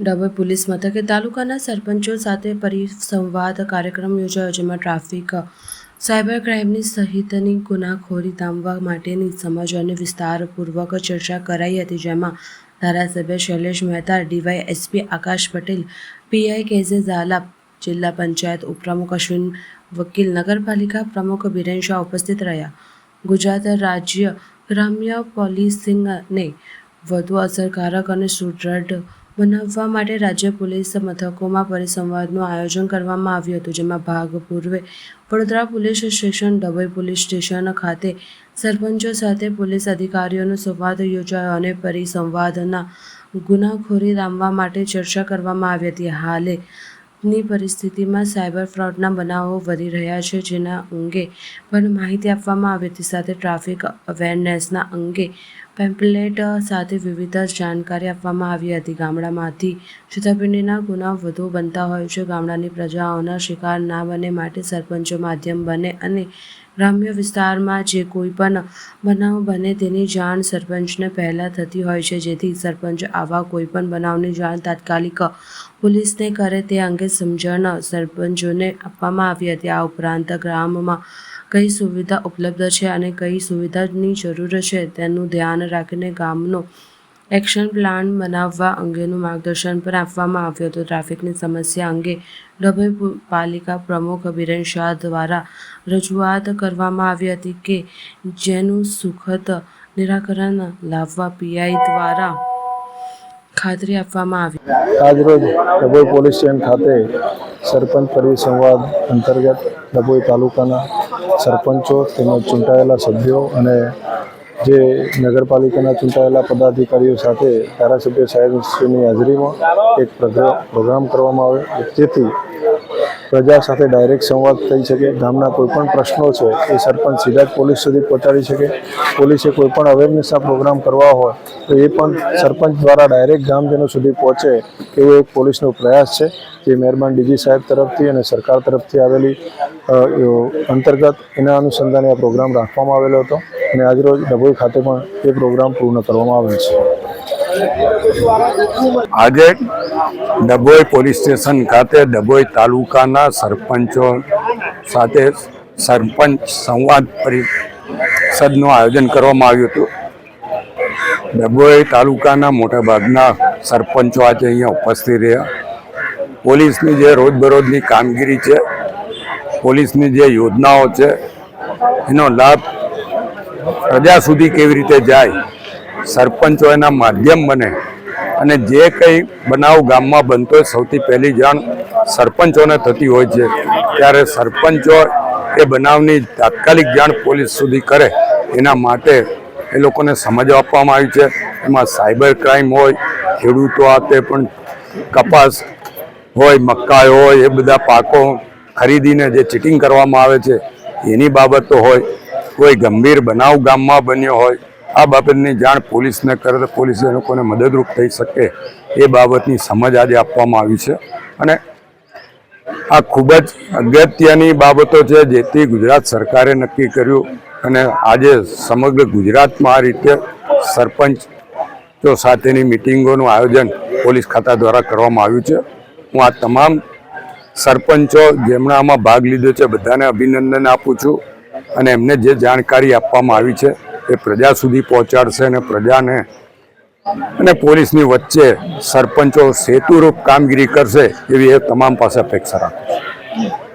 Dabhoi police મથકે તાલુકાના સરપંચો સાથે પરિસંવાદ કાર્યક્રમ યોજાયો, જેમાં ટ્રાફિક સાયબર ક્રાઇમની સહિતની ગુનાખોરી ડામવા માટેની સમજ અને વિસ્તારપૂર્વક ચર્ચા કરાઈ હતી, જેમાં ધારાસભ્ય Shailesh Mehta DY SP Akash Patel, PI KJ Jhala, જિલ્લા પંચાયત ઉપપ્રમુખ અશ્વિન વકીલ, નગરપાલિકા પ્રમુખ બિરેન શાહ ઉપસ્થિત રહ્યા. ગુજરાત રાજ્ય ગ્રામ્ય પોલીસિંગને વધુ અસરકારક અને સુદૃઢ બનાવવા માટે રાજ્ય પોલીસ મથકોમાં પરિસંવાદનું આયોજન કરવામાં આવ્યું હતું, જેમાં ભાગ પૂર્વે Vadodara police station, Dabhoi police station ખાતે સરપંચો સાથે પોલીસ અધિકારીઓનો સંવાદ યોજાયો અને પરિસંવાદના ગુનાખોરી રામવા માટે ચર્ચા કરવામાં આવી હતી. હાલે ની પરિસ્થિતિમાં સાયબર ફ્રોડના બનાવો વધી રહ્યા છે જેના અંગે પણ માહિતી આપવામાં આવી હતી. સાથે ટ્રાફિક અવેરનેસના અંગે પેમ્પલેટ સાથે વિવિધ જાણકારી આપવામાં આવી હતી. ગામડામાંથી છેતરપિંડીના ગુના વધુ બનતા હોય છે. ગામડાની પ્રજાઓના શિકાર ના બને માટે સરપંચો, માધ્યમ બને અને ગ્રામ્ય વિસ્તારમાં જે કોઈ પણ બનાવ બને તેની જાણ સરપંચને પહેલાં થતી હોય છે. જેથી સરપંચ આવા કોઈ પણ બનાવની જાણ તાત્કાલિક પોલીસને કરે તે અંગે સમજણ સરપંચોને આપવામાં આવી હતી. આ ઉપરાંત ગ્રામમાં કઈ સુવિધા ઉપલબ્ધ છે અને કઈ સુવિધાની જરૂર છે તેનું ધ્યાન રાખીને ગામનો એક્શન પ્લાન બનાવવા અંગેનું માર્ગદર્શન પણ આપવામાં આવ્યું હતું. ટ્રાફિકની સમસ્યા અંગે ડભોઈ પાલિકા પ્રમુખ બિરેન શાહ દ્વારા રજૂઆત કરવામાં આવી હતી કે જેનું સુખદ નિરાકરણ લાવવા પીઆઈ દ્વારા ખાતરી આપવામાં આવી. આજરોજ ડભોઈ પોલીસ સ્ટેશન ખાતે સરપંચ પરિસંવાદ અંતર્ગત ડભોઈ તાલુકાના સરપંચો તેમજ ચૂંટાયેલા સભ્યો અને જે નગરપાલિકાના ચૂંટાયેલા પદાધિકારીઓ સાથે ધારાસભ્ય સાહેબશ્રીની હાજરીમાં એક પ્રોગ્રા- પ્રોગ્રામ કરવામાં આવે જેથી પ્રજા સાથે ડાયરેક્ટ સંવાદ થઈ શકે, ગામના કોઈપણ પ્રશ્નો છે, એ સરપંચ સીધા જ પોલીસ સુધી પહોંચાડી શકે. પોલીસે કોઈપણ અવેરનેસના પ્રોગ્રામ કરવા હોય, તો એ પણ સરપંચ દ્વારા ડાયરેક્ટ ગામજનો સુધી પહોંચે, એવો એક પોલીસનો પ્રયાસ છે, જે મહેરબાન ડીજી સાહેબ તરફથી અને સરકાર તરફથી આવેલી અંતર્ગત એના અનુસંધાને આ પ્રોગ્રામ રાખવામાં આવેલો હતો. અને આજરોજ ડભોઈ ખાતે પણ એ પ્રોગ્રામ પૂર્ણ કરવામાં આવેલ છે. આજે ડભોઈ પોલીસ સ્ટેશન ખાતે ડભોઈ તાલુકાના સરપંચો સાથે સરપંચ સંવાદ પરિષદનું આયોજન કરવામાં આવ્યું હતું. ડભોઈ તાલુકાના મોટાભાગના સરપંચો આજે અહીંયા ઉપસ્થિત રહ્યા. પોલીસની જે રોજબરોજની કામગીરી છે, પોલીસની જે યોજનાઓ છે, એનો લાભ પ્રજા સુધી કેવી રીતે જાય સરપંચો એના માધ્યમ બને અને જે કંઈ બનાવ ગામમાં બનતો હોય સૌથી પહેલી જાણ સરપંચોને થતી હોય છે. ત્યારે સરપંચો એ બનાવની તાત્કાલિક જાણ પોલીસ સુધી કરે એના માટે એ લોકોને સમજ આપવામાં આવી છે. એમાં સાયબર ક્રાઇમ હોય, ખેડૂતો આ તે પણ કપાસ હોય, મકાઈ હોય, એ બધા પાકો ખરીદીને જે ચીટિંગ કરવામાં આવે છે, એની બાબતો હોય, કોઈ ગંભીર બનાવ ગામમાં બન્યો હોય આ બાબતની જાણ પોલીસને કરે તો પોલીસ એ લોકોને મદદરૂપ થઈ શકે એ બાબતની સમજ આજે આપવામાં આવી છે. અને આ ખૂબ જ અગત્યની બાબતો છે જેથી ગુજરાત સરકારે નક્કી કર્યું અને આજે સમગ્ર ગુજરાતમાં આ રીતે સરપંચો સાથેની મિટિંગોનું આયોજન પોલીસ ખાતા દ્વારા કરવામાં આવ્યું છે. હું આ તમામ સરપંચો જેમણે આમાં ભાગ લીધો છે બધાને અભિનંદન આપું છું અને એમને જે જાણકારી આપવામાં આવી છે એ પ્રજા સુધી પહોંચાડશે અને પ્રજાને અને પોલીસની વચ્ચે સરપંચો સેતુરૂપ કામગીરી કરશે એવી એ તમામ પાસે અપેક્ષા રાખું છું.